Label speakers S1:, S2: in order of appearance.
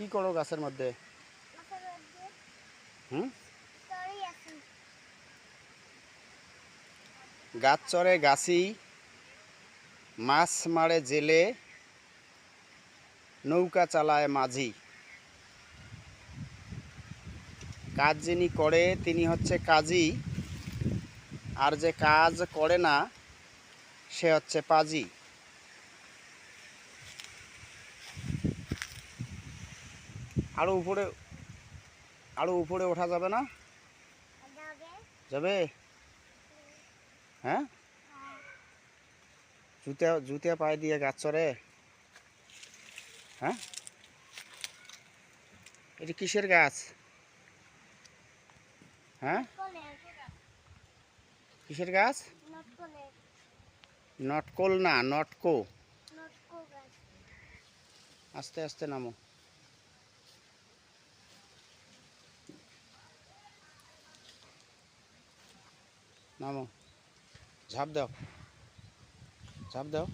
S1: কি করো গাছের মধ্যে? হুম? গাছ চড়ে গাছি, মাছ মারে জেলে, নৌকা চালায় মাঝি। কাজ যিনি করে, তিনি হচ্ছে কাজী। আর যে কাজ করে না, সে হচ্ছে পাজি। আরও উপরে আরও উপরে ওঠা যাবে না? যাবে? হ্যাঁ? জুতে জুতে পায়ে দিয়ে গাছ চড়ে। হ্যাঁ? এটা কিসের গাছ? হ্যাঁ? কিসের গাছ? নটকল না নটকো। আস্তে আস্তে নামো। নামো। ঝাঁপ দাও। ঝাঁপ দাও।